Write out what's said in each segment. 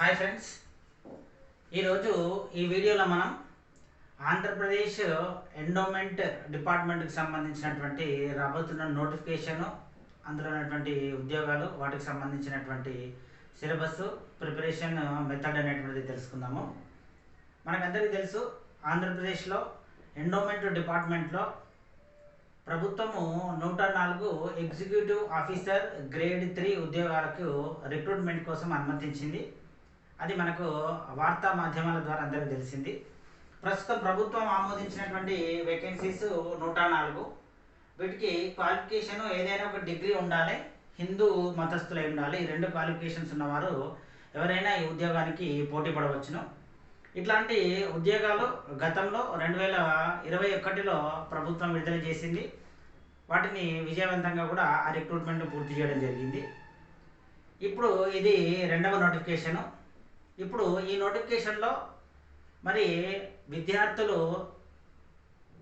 Hi friends ఈరోజు ఈ వీడియోలో మనం ఆంధ్రప్రదేశ్ ఎండోమెంట్ డిపార్ట్మెంట్కి సంబంధించినటువంటి రాబోతున్న నోటిఫికేషన్ అందులో ఉన్నటువంటి ఉద్యోగాలు వాటికి సంబంధించినటువంటి సిలబస్ ప్రిపరేషన్ మెథడ్ అనేటువంటిది తెలుసుకుందాము. మనకందరికీ తెలుసు ఆంధ్రప్రదేశ్లో ఎండోమెంట్ డిపార్ట్మెంట్లో ప్రభుత్వము నూట నాలుగు ఎగ్జిక్యూటివ్ ఆఫీసర్ గ్రేడ్ త్రీ ఉద్యోగాలకు రిక్రూట్మెంట్ కోసం అనుమతించింది. అది మనకు వార్తా మాధ్యమాల ద్వారా అందరికీ తెలిసింది. ప్రస్తుతం ప్రభుత్వం ఆమోదించినటువంటి వేకెన్సీస్ నూట నాలుగు. వీటికి క్వాలిఫికేషన్ ఏదైనా ఒక డిగ్రీ ఉండాలి హిందూ మతస్థులై ఉండాలి ఈ రెండు క్వాలిఫికేషన్స్ ఉన్నవారు ఎవరైనా ఈ ఉద్యోగానికి పోటీ పడవచ్చును. ఇట్లాంటి ఉద్యోగాలు గతంలో రెండు వేల ఇరవై ఒకటిలో ప్రభుత్వం విడుదల చేసింది. వాటిని విజయవంతంగా కూడా ఆ రిక్రూట్మెంట్ పూర్తి చేయడం జరిగింది. ఇప్పుడు ఇది రెండవ నోటిఫికేషను ఇప్పుడు ఈ నోటిఫికేషన్లో మరి విద్యార్థులు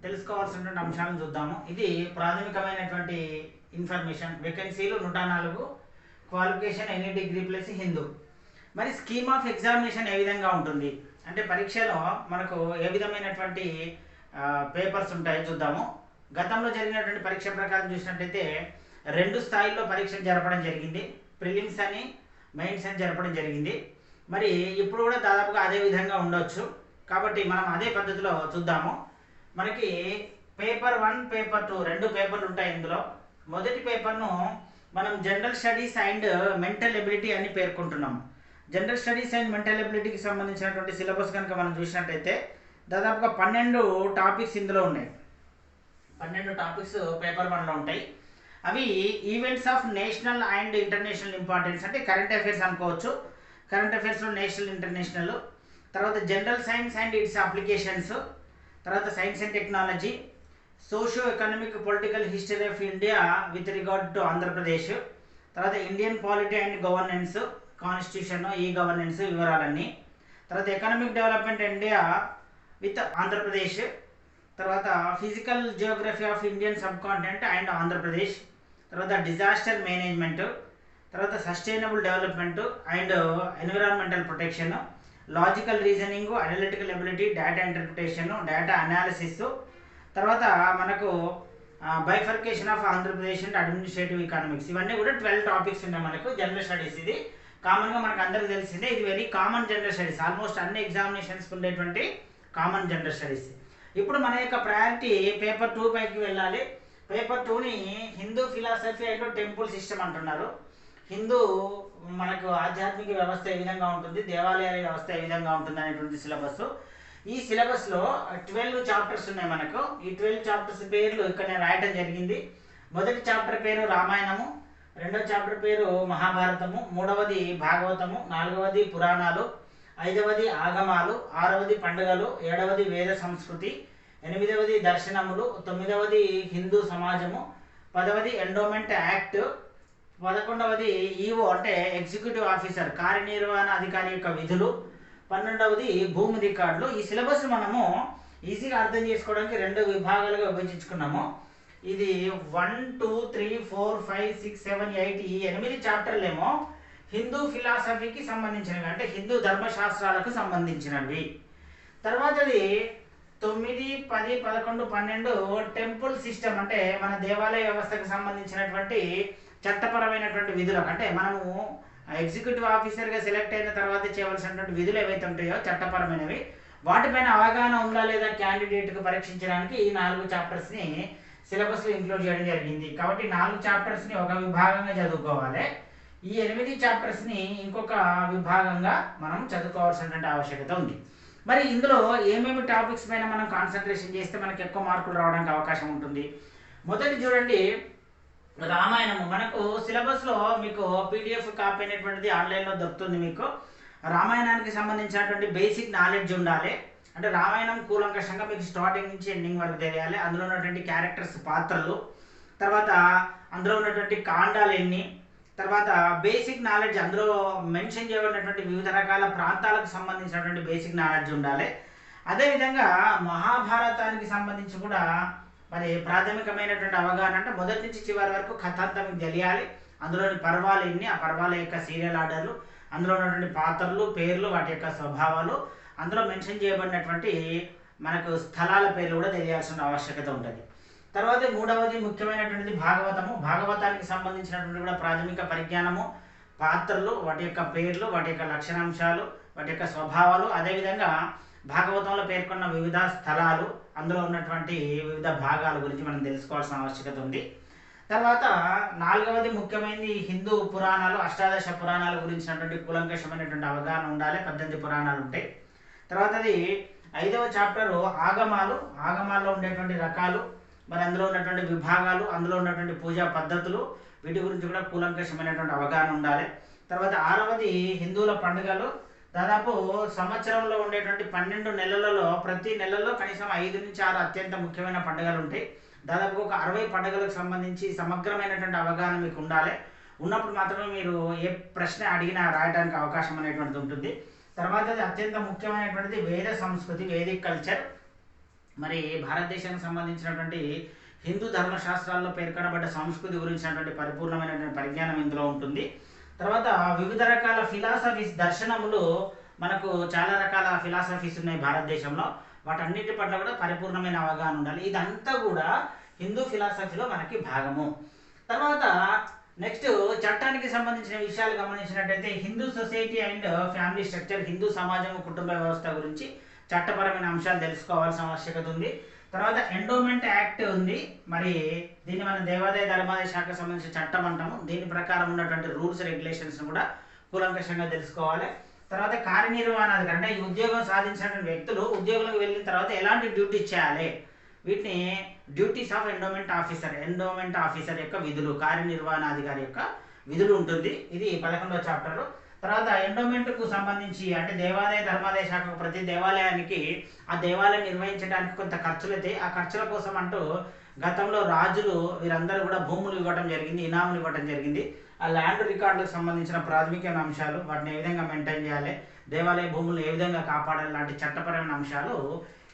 తెలుసుకోవాల్సినటువంటి అంశాలను చూద్దాము. ఇది ప్రాథమికమైనటువంటి ఇన్ఫర్మేషన్. వేకెన్సీలు నూట నాలుగు qualification any degree plus Hindu. మరి స్కీమ్ ఆఫ్ ఎగ్జామినేషన్ ఏ విధంగా ఉంటుంది? అంటే పరీక్షలో మనకు ఏ విధమైనటువంటి పేపర్స్ ఉంటాయో చూద్దాము. గతంలో జరిగినటువంటి పరీక్ష ప్రకారం చూసినట్టయితే రెండు స్థాయిల్లో పరీక్షలు జరపడం జరిగింది. ప్రిలిమ్స్ అని మెయిన్స్ అని జరపడం జరిగింది. మరి ఇప్పుడు కూడా దాదాపుగా అదే విధంగా ఉండొచ్చు. కాబట్టి మనం అదే పద్ధతిలో చూద్దాము. మనకి పేపర్ వన్ పేపర్ టూ రెండు పేపర్లు ఉంటాయి ఇందులో. మొదటి పేపర్ను మనం general studies and mental ability అని పేర్కొంటున్నాం జనరల్ స్టడీస్ అండ్ మెంటల్ ఎబిలిటీకి సంబంధించినటువంటి సిలబస్ కనుక మనం చూసినట్టయితే దాదాపుగా పన్నెండు టాపిక్స్ ఇందులో ఉన్నాయి. పన్నెండు టాపిక్స్ పేపర్ వన్లో ఉంటాయి. అవి events of national and international importance అంటే కరెంట్ అఫైర్స్ అనుకోవచ్చు. కరెంట్ అఫైర్స్లో నేషనల్ ఇంటర్నేషనల్ తర్వాత general science and its applications తర్వాత science and technology socio economic political history of India with regard to Andhra Pradesh తర్వాత Indian polity and governance constitution ఈ governance వివరాలన్నీ. తర్వాత economic development India with Andhra Pradesh తర్వాత physical geography of Indian subcontinent and Andhra Pradesh తర్వాత disaster management తర్వాత sustainable development and environmental protection logical reasoning analytical ability data interpretation data analysis. తర్వాత మనకు bifurcation of Andhra Pradesh and administrative economics. ఇవన్నీ కూడా twelve topics ఉన్నాయి మనకు general studies ఇది. కామన్గా మనకు అందరికీ తెలిసిందే ఇది very common general studies. Almost అన్ని ఎగ్జామినేషన్స్కి ఉండేటువంటి కామన్ జనరల్ స్టడీస్. ఇప్పుడు మన యొక్క ప్రయారిటీ పేపర్ టూ పైకి వెళ్ళాలి. పేపర్ టూని Hindu philosophy and temple system అంటున్నారు. హిందూ మనకు ఆధ్యాత్మిక వ్యవస్థ ఏ విధంగా ఉంటుంది దేవాలయాల వ్యవస్థ ఏ విధంగా ఉంటుంది అనేటువంటి సిలబస్. ఈ సిలబస్లో ట్వెల్వ్ చాప్టర్స్ ఉన్నాయి మనకు. ఈ ట్వెల్వ్ చాప్టర్స్ పేర్లు ఇక్కడ నేను రాయటం జరిగింది. మొదటి చాప్టర్ పేరు రామాయణము రెండవ చాప్టర్ పేరు మహాభారతము మూడవది భాగవతము నాలుగవది పురాణాలు ఐదవది ఆగమాలు ఆరవది పండుగలు ఏడవది వేద సంస్కృతి ఎనిమిదవది దర్శనములు తొమ్మిదవది హిందూ సమాజము పదవది ఎండోమెంట్ యాక్ట్ పదకొండవది ఈఓ అంటే ఎగ్జిక్యూటివ్ ఆఫీసర్ కార్యనిర్వహణ అధికారి యొక్క విధులు. పన్నెండవది భూమి రికార్డులు. ఈ సిలబస్ మనము ఈజీగా అర్థం చేసుకోవడానికి రెండు విభాగాలుగా విభజించుకున్నాము. ఇది one two three four five six seven eight ఈ ఎనిమిది చాప్టర్లేమో హిందూ ఫిలాసఫీకి సంబంధించినవి అంటే హిందూ ధర్మశాస్త్రాలకు సంబంధించినవి. తర్వాతది తొమ్మిది పది పదకొండు పన్నెండు టెంపుల్ సిస్టమ్ అంటే మన దేవాలయ వ్యవస్థకు సంబంధించినటువంటి చట్టపరమైనటువంటి విధులకు అంటే మనము ఎగ్జిక్యూటివ్ ఆఫీసర్గా సెలెక్ట్ అయిన తర్వాత చేయవలసినటువంటి విధులు ఏవైతే ఉంటాయో చట్టపరమైనవి వాటిపైన అవగాహన ఉందా లేదా క్యాండిడేట్కు పరీక్షించడానికి ఈ నాలుగు చాప్టర్స్ని సిలబస్లో ఇంక్లూడ్ చేయడం జరిగింది. కాబట్టి నాలుగు చాప్టర్స్ని ఒక విభాగంగా చదువుకోవాలి. ఈ ఎనిమిది చాప్టర్స్ని ఇంకొక విభాగంగా మనం చదువుకోవాల్సినటువంటి ఆవశ్యకత ఉంది. మరి ఇందులో ఏమేమి టాపిక్స్ పైన మనం కాన్సన్ట్రేషన్ చేస్తే మనకి ఎక్కువ మార్కులు రావడానికి అవకాశం ఉంటుంది? మొదటి చూడండి రామాయణము. మనకు సిలబస్లో మీకు పీడిఎఫ్ కాపీ అనేటువంటిది ఆన్లైన్లో దొరుకుతుంది మీకు. రామాయణానికి సంబంధించినటువంటి బేసిక్ నాలెడ్జ్ ఉండాలి. అంటే రామాయణం కూలంకషంగా మీకు స్టార్టింగ్ నుంచి ఎండింగ్ వరకు తెలియాలి. అందులో ఉన్నటువంటి క్యారెక్టర్స్ పాత్రలు తర్వాత అందులో ఉన్నటువంటి కాండాలు ఎన్ని తర్వాత బేసిక్ నాలెడ్జ్ అందులో మెన్షన్ చేయబడినటువంటి వివిధ రకాల ప్రాంతాలకు సంబంధించినటువంటి బేసిక్ నాలెడ్జ్ ఉండాలి. అదేవిధంగా మహాభారతానికి సంబంధించి కూడా మరి ప్రాథమికమైనటువంటి అవగాహన అంటే మొదటి నుంచి చివరి వరకు కథాంతం మీకు తెలియాలి. అందులోని పర్వాలు ఎన్ని? ఆ పర్వాల యొక్క సీరియల్ ఆర్డర్లు అందులో ఉన్నటువంటి పాత్రలు పేర్లు వాటి యొక్క స్వభావాలు అందులో మెన్షన్ చేయబడినటువంటి మనకు స్థలాల పేర్లు కూడా తెలియాల్సిన ఆవశ్యకత ఉంటుంది. తర్వాత మూడవది ముఖ్యమైనటువంటిది భాగవతము. భాగవతానికి సంబంధించినటువంటి కూడా ప్రాథమిక పరిజ్ఞానము పాత్రలు వాటి యొక్క పేర్లు వాటి యొక్క లక్షణాంశాలు వాటి యొక్క స్వభావాలు అదేవిధంగా భాగవతంలో పేర్కొన్న వివిధ స్థలాలు అందులో ఉన్నటువంటి వివిధ భాగాల గురించి మనం తెలుసుకోవాల్సిన ఆవశ్యకత ఉంది. తర్వాత నాలుగవది ముఖ్యమైనది హిందూ పురాణాలు అష్టాదశ పురాణాల గురించినటువంటి కులంకషమైనటువంటి అవగాహన ఉండాలి పద్దెనిమిది పురాణాలు ఉంటాయి తర్వాతది ఐదవ చాప్టరు ఆగమాలు ఆగమాల్లో ఉండేటువంటి రకాలు మరి అందులో ఉన్నటువంటి విభాగాలు అందులో ఉన్నటువంటి పూజా పద్ధతులు వీటి గురించి కూడా కూలంకషమైనటువంటి అవగాహన ఉండాలి. తర్వాత ఆరవది హిందువుల పండుగలు దాదాపు సంవత్సరంలో ఉండేటువంటి పన్నెండు నెలలలో ప్రతి నెలలో కనీసం ఐదు నుంచి ఆరు అత్యంత ముఖ్యమైన పండుగలు ఉంటాయి. దాదాపు ఒక అరవై పండుగలకు సంబంధించి సమగ్రమైనటువంటి అవగాహన మీకు ఉండాలి. ఉన్నప్పుడు మాత్రమే మీరు ఏ ప్రశ్న అడిగినా రాయడానికి అవకాశం అనేటువంటిది ఉంటుంది. తర్వాత అత్యంత ముఖ్యమైనటువంటిది వేద సంస్కృతి వేదిక్ కల్చర్. మరి భారతదేశానికి సంబంధించినటువంటి హిందూ ధర్మశాస్త్రాల్లో పేర్కొనబడ్డ సంస్కృతి గురించినటువంటి పరిపూర్ణమైనటువంటి పరిజ్ఞానం ఇందులో ఉంటుంది. తర్వాత వివిధ రకాల ఫిలాసఫీస్ దర్శనములు మనకు చాలా రకాల ఫిలాసఫీస్ ఉన్నాయి భారతదేశంలో. వాటన్నిటి పట్ల కూడా పరిపూర్ణమైన అవగాహన ఉండాలి. ఇదంతా కూడా హిందూ ఫిలాసఫీలో మనకి భాగము. తర్వాత నెక్స్ట్ చట్టానికి సంబంధించిన విషయాలు గమనించినట్టయితే Hindu society and family structure Hindu సమాజం కుటుంబ వ్యవస్థ గురించి చట్టపరమైన అంశాలు తెలుసుకోవాల్సిన ఆవశ్యకత ఉంది. తర్వాత ఎండోమెంట్ యాక్ట్ ఉంది. మరి దీన్ని మనం దేవాదాయ ధర్మాదాయ శాఖకు సంబంధించిన చట్టం అంటాము. దీని ప్రకారం ఉన్నటువంటి రూల్స్ రెగ్యులేషన్స్ కూడా కూలంకషంగా తెలుసుకోవాలి. తర్వాత కార్యనిర్వహణాధికారి అంటే ఈ ఉద్యోగం సాధించినటువంటి వ్యక్తులు ఉద్యోగులకు వెళ్ళిన తర్వాత ఎలాంటి డ్యూటీ చేయాలి వీటిని duties of endowment officer endowment officer యొక్క విధులు కార్యనిర్వహణాధికారి యొక్క విధులు ఉంటుంది. ఇది పదకొండవ చాప్టర్ తర్వాత ఎండోమెంట్కు సంబంధించి అంటే దేవాలయ ధర్మాదాయ శాఖకు ప్రతి దేవాలయానికి ఆ దేవాలయం నిర్వహించడానికి కొంత ఖర్చులు అయితే ఆ ఖర్చుల కోసం అంటూ గతంలో రాజులు వీరందరూ కూడా భూములు ఇవ్వడం జరిగింది ఇనాములు ఇవ్వడం జరిగింది. ఆ ల్యాండ్ రికార్డులకు సంబంధించిన ప్రాథమికమైన అంశాలు వాటిని ఏ విధంగా మెయింటైన్ చేయాలి దేవాలయ భూములు ఏ విధంగా కాపాడాలి లాంటి చట్టపరమైన అంశాలు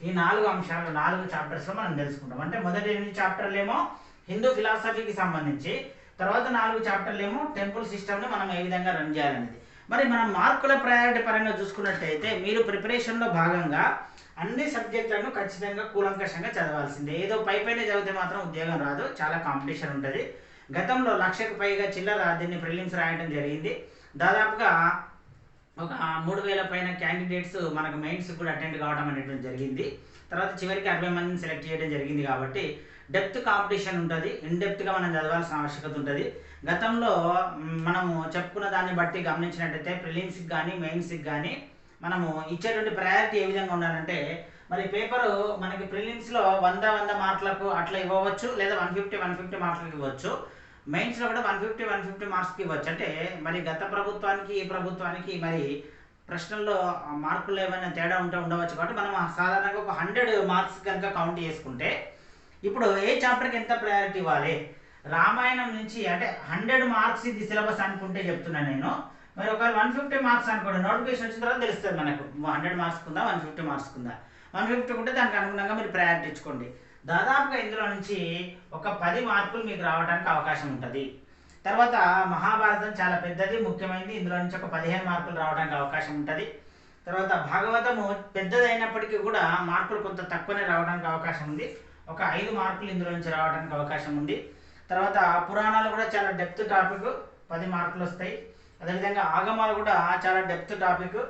ఈ నాలుగు అంశాలు నాలుగు చాప్టర్స్లో మనం తెలుసుకుంటాం. అంటే మొదటి ఎనిమిది చాప్టర్లు ఏమో హిందూ ఫిలాసఫీకి సంబంధించి తర్వాత నాలుగు చాప్టర్లు ఏమో టెంపుల్ సిస్టమ్ని మనం ఏ విధంగా రన్ చేయాలనేది. మరి మనం మార్కుల ప్రయారిటీ పరంగా చూసుకున్నట్టయితే మీరు ప్రిపరేషన్లో భాగంగా అన్ని సబ్జెక్టులను ఖచ్చితంగా కూలంకషంగా చదవాల్సిందే. ఏదో పై పైన చదివితే మాత్రం ఉద్యోగం రాదు. చాలా కాంపిటీషన్ ఉంటుంది. గతంలో లక్షకు పైగా చిల్లర దీన్ని ప్రిలిమ్స్ రాయడం జరిగింది. దాదాపుగా ఒక మూడు వేల పైన క్యాండిడేట్స్ మనకు మెయిన్స్ కూడా అటెండ్ కావడం అనేటువంటి జరిగింది. తర్వాత చివరికి అరవై మందిని సెలెక్ట్ చేయడం జరిగింది కాబట్టి డెప్త్ కాంపిటీషన్ ఉంటుంది. ఇన్ డెప్త్గా మనం చదవాల్సిన ఆవశ్యకత ఉంటుంది. గతంలో మనము చెప్పుకున్న దాన్ని బట్టి గమనించినట్టయితే ప్రిలిమ్స్కి కానీ మెయిన్స్కి కానీ మనము ఇచ్చేటువంటి ప్రయారిటీ ఏ విధంగా ఉండాలంటే మరి పేపరు మనకి ప్రిలిమ్స్లో వంద వంద మార్కులకు అట్లా ఇవ్వవచ్చు లేదా వన్ ఫిఫ్టీ వన్ ఫిఫ్టీ మార్కులకు ఇవ్వచ్చు. మెయిన్స్లో కూడా వన్ ఫిఫ్టీ వన్ ఫిఫ్టీ మార్క్స్కి ఇవ్వచ్చు. అంటే మరి గత ప్రభుత్వానికి ఈ ప్రభుత్వానికి మరి ప్రశ్నల్లో మార్కులు ఏమైనా తేడా ఉంటే ఉండవచ్చు కాబట్టి మనం సాధారణంగా ఒక హండ్రెడ్ మార్క్స్ కనుక కౌంట్ చేసుకుంటే ఇప్పుడు ఏ చాప్టర్కి ఎంత ప్రయారిటీ ఇవ్వాలి? రామాయణం నుంచి అంటే హండ్రెడ్ మార్క్స్ ఇది సిలబస్ అనుకుంటే చెప్తున్నాను నేను. మరి ఒక వన్ ఫిఫ్టీ మార్క్స్ అనుకోండి నోటిఫికేషన్ వచ్చిన తర్వాత తెలుస్తుంది మనకు. హండ్రెడ్ మార్క్స్ ఉందా వన్ ఫిఫ్టీ మార్క్స్ కుందా. వన్ ఫిఫ్టీ ఉంటే దానికి అనుగుణంగా మీరు ప్రయారిటీ ఇచ్చుకోండి. దాదాపుగా ఇందులో నుంచి ఒక పది మార్కులు మీకు రావడానికి అవకాశం ఉంటుంది. తర్వాత మహాభారతం చాలా పెద్దది ముఖ్యమైనది. ఇందులో నుంచి ఒక పదిహేను మార్కులు రావడానికి అవకాశం ఉంటుంది. తర్వాత భాగవతము పెద్దదైనప్పటికీ కూడా మార్కులు కొంత తక్కువనే రావడానికి అవకాశం ఉంది. ఒక ఐదు మార్కులు ఇందులో నుంచి రావడానికి అవకాశం ఉంది. తర్వాత పురాణాలు కూడా చాలా డెప్త్ టాపిక్ పది మార్కులు వస్తాయి. అదేవిధంగా ఆగమాలు కూడా చాలా డెప్త్ టాపిక్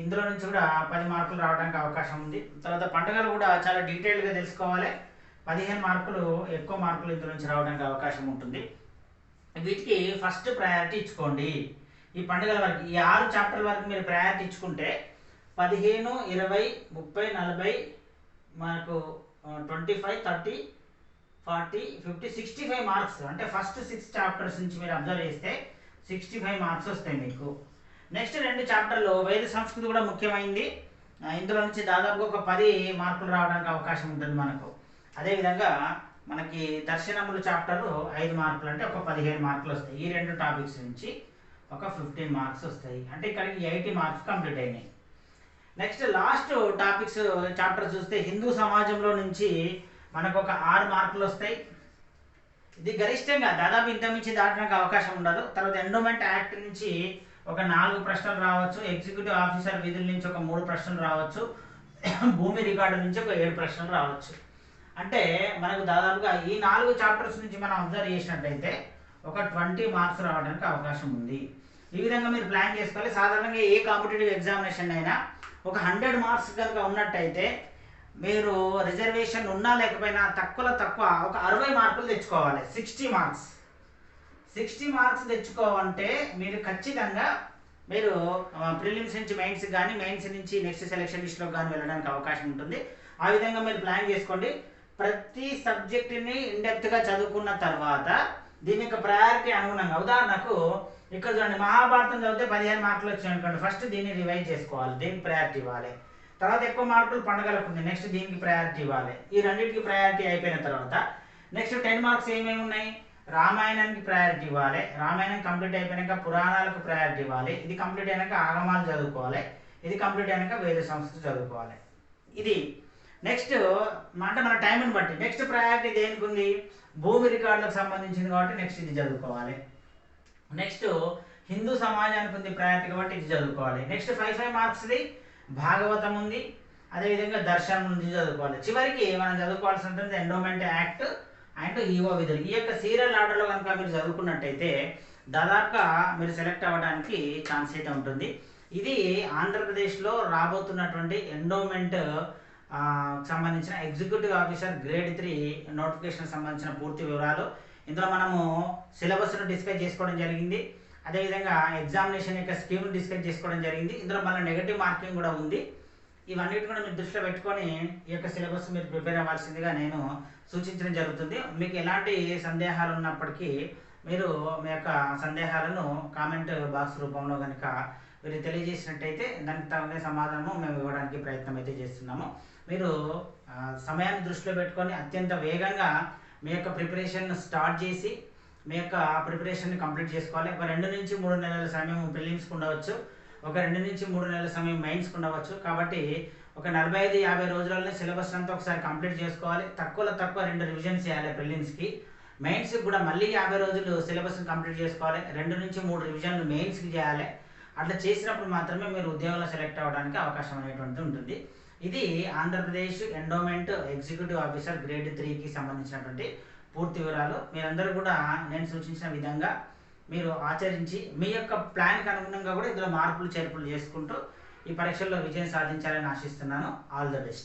ఇందులో నుంచి కూడా పది మార్కులు రావడానికి అవకాశం ఉంది. తర్వాత పండుగలు కూడా చాలా డీటెయిల్గా తెలుసుకోవాలి. పదిహేను మార్కులు ఎక్కువ మార్కులు ఇందులో నుంచి రావడానికి అవకాశం ఉంటుంది. వీటికి ఫస్ట్ ప్రయారిటీ ఇచ్చుకోండి. ఈ పండుగల వరకు ఈ ఆరు చాప్టర్ల వరకు మీరు ప్రయారిటీ ఇచ్చుకుంటే పదిహేను ఇరవై ముప్పై నలభై మనకు twenty five thirty forty fifty sixty five marks. అంటే ఫస్ట్ సిక్స్ చాప్టర్స్ నుంచి మీరు అబ్జర్వ్ చేస్తే సిక్స్టీ ఫైవ్ మార్క్స్ వస్తాయి మీకు. నెక్స్ట్ రెండు చాప్టర్లు వేద సంస్కృతి కూడా ముఖ్యమైంది. ఇందులో నుంచి దాదాపుగా ఒక పది మార్కులు రావడానికి అవకాశం ఉంటుంది మనకు. అదేవిధంగా మనకి దర్శనములు చాప్టర్ ఐదు మార్కులు అంటే ఒక పదిహేను మార్కులు వస్తాయి. ఈ రెండు టాపిక్స్ నుంచి ఒక ఫిఫ్టీన్ మార్క్స్ వస్తాయి. అంటే ఇక్కడికి ఎయిటీ మార్క్స్ కంప్లీట్ అయినాయి. నెక్స్ట్ లాస్ట్ టాపిక్స్ చాప్టర్ చూస్తే హిందూ సమాజంలో నుంచి మనకు ఒక ఆరు మార్కులు వస్తాయి. ఇది గరిష్టంగా దాదాపు ఇంత మించి దాటడానికి అవకాశం ఉండదు. తర్వాత ఎండోమెంట్ యాక్ట్ నుంచి ఒక నాలుగు ప్రశ్నలు రావచ్చు. ఎగ్జిక్యూటివ్ ఆఫీసర్ విధుల నుంచి ఒక మూడు ప్రశ్నలు రావచ్చు. భూమి రికార్డు నుంచి ఒక ఏడు ప్రశ్నలు రావచ్చు. అంటే మనకు దాదాపుగా ఈ నాలుగు చాప్టర్స్ నుంచి మనం అబ్జర్వ్ చేసినట్లయితే ఒక ట్వంటీ మార్క్స్ రావడానికి అవకాశం ఉంది. ఈ విధంగా మీరు ప్లాన్ చేసుకోవాలి. సాధారణంగా ఏ కాంపిటేటివ్ ఎగ్జామినేషన్ అయినా ఒక హండ్రెడ్ మార్క్స్ కనుక ఉన్నట్టయితే మీరు రిజర్వేషన్ ఉన్నా లేకపోయినా తక్కువలో తక్కువ ఒక అరవై మార్కులు తెచ్చుకోవాలి సిక్స్టీ మార్క్స్ సిక్స్టీ మార్క్స్ తెచ్చుకోవాలంటే మీరు ఖచ్చితంగా మీరు ప్రిలిమ్స్ నుంచి మెయిన్స్ కానీ మెయిన్స్ నుంచి నెక్స్ట్ సెలెక్షన్ లిస్ట్లో కానీ వెళ్ళడానికి అవకాశం ఉంటుంది. ఆ విధంగా మీరు ప్లాన్ చేసుకోండి. ప్రతి సబ్జెక్టుని ఇండెప్త్గా చదువుకున్న తర్వాత దీని యొక్క ప్రయారిటీ అనుగుణంగా ఉదాహరణకు ఇక్కడ చూడండి మహాభారతం చదివితే పదిహేను మార్కులు వచ్చాయి అనుకోండి. ఫస్ట్ దీన్ని రివైజ్ చేసుకోవాలి. దీనికి ప్రయారిటీ ఇవ్వాలి? తర్వాత ఎక్కువ మార్కులు పండగలకు ఉంది. నెక్స్ట్ దీనికి ప్రయారిటీ ఇవ్వాలి. ఈ రెండింటికి ప్రయారిటీ అయిపోయిన తర్వాత నెక్స్ట్ టెన్ మార్క్స్ ఏమేమి ఉన్నాయి? రామాయణానికి ప్రయారిటీ ఇవ్వాలి. రామాయణం కంప్లీట్ అయిపోయాక పురాణాలకు ప్రయారిటీ ఇవ్వాలి. ఇది కంప్లీట్ అయినాక ఆగమాలు చదువుకోవాలి. ఇది కంప్లీట్ అయినాక వేద సంస్థలు చదువుకోవాలి. ఇది నెక్స్ట్ అంటే మన టైంని బట్టి. నెక్స్ట్ ప్రయారిటీ దేనికి ఉంది? భూమి రికార్డులకు సంబంధించింది కాబట్టి నెక్స్ట్ ఇది చదువుకోవాలి. నెక్స్ట్ హిందూ సమాజానికి ఉంది ప్రయారిటీ కాబట్టి ఇది చదువుకోవాలి. నెక్స్ట్ ఫైవ్ ఫైవ్ మార్క్స్ది భాగవతం ఉంది అదేవిధంగా దర్శనం ఉంది చదువుకోవాలి. చివరికి మనం చదువుకోవాల్సి ఉంటుంది ఎండోమెంట్ యాక్ట్ అండ్ ఈవో విధులు ఈ యొక్క సీరియల్ ఆర్డర్లో కనుక మీరు చదువుకున్నట్టయితే దాదాపుగా మీరు సెలెక్ట్ అవ్వడానికి ఛాన్స్ అయితే ఉంటుంది. ఇది ఆంధ్రప్రదేశ్లో రాబోతున్నటువంటి ఎండోమెంట్ సంబంధించిన executive officer grade three notification సంబంధించిన పూర్తి వివరాలు. ఇందులో మనము సిలబస్ను డిస్కస్ చేసుకోవడం జరిగింది. అదేవిధంగా ఎగ్జామినేషన్ యొక్క స్కీమ్ను డిస్కస్ చేసుకోవడం జరిగింది. ఇందులో మళ్ళీ నెగటివ్ మార్కింగ్ కూడా ఉంది. ఇవన్నిటి కూడా మీరు దృష్టిలో పెట్టుకొని ఈ యొక్క సిలబస్ మీరు ప్రిపేర్ అవ్వాల్సిందిగా నేను సూచించడం జరుగుతుంది. మీకు ఎలాంటి సందేహాలు ఉన్నప్పటికీ మీరు మీ యొక్క సందేహాలను కామెంట్ బాక్స్ రూపంలో కనుక మీరు తెలియజేసినట్టయితే దానికి తగిన సమాధానం మేము ఇవ్వడానికి ప్రయత్నం అయితే చేస్తున్నాము. మీరు సమయాన్ని దృష్టిలో పెట్టుకొని అత్యంత వేగంగా మీ యొక్క ప్రిపరేషన్ స్టార్ట్ చేసి మీ యొక్క ప్రిపరేషన్ని కంప్లీట్ చేసుకోవాలి. ఒక రెండు నుంచి మూడు నెలల సమయం ప్రిలిమ్స్కి ఉండవచ్చు. ఒక రెండు నుంచి మూడు నెలల సమయం మైన్స్కి ఉండవచ్చు. కాబట్టి ఒక నలభై ఐదు యాభై రోజులలో సిలబస్ అంతా ఒకసారి కంప్లీట్ చేసుకోవాలి. తక్కువలో తక్కువ రెండు రివిజన్స్ చేయాలి ప్రిలిమ్స్కి మెయిన్స్కి కూడా మళ్ళీ యాభై రోజులు సిలబస్ని కంప్లీట్ చేసుకోవాలి. రెండు నుంచి మూడు రివిజన్లు మెయిన్స్కి చేయాలి. అట్లా చేసినప్పుడు మాత్రమే మీరు ఉద్యోగంలో సెలెక్ట్ అవ్వడానికి అవకాశం అనేటువంటిది ఉంటుంది. ఇది Andhra Pradesh endowment executive officer grade త్రీకి సంబంధించినటువంటి పూర్తి వివరాలు మీరందరూ కూడా నేను సూచించిన విధంగా మీరు ఆచరించి మీ యొక్క ప్లాన్కి అనుగుణంగా కూడా ఇందులో మార్పులు చేర్పులు చేసుకుంటూ ఈ పరీక్షల్లో విజయం సాధించాలని ఆశిస్తున్నాను. All the best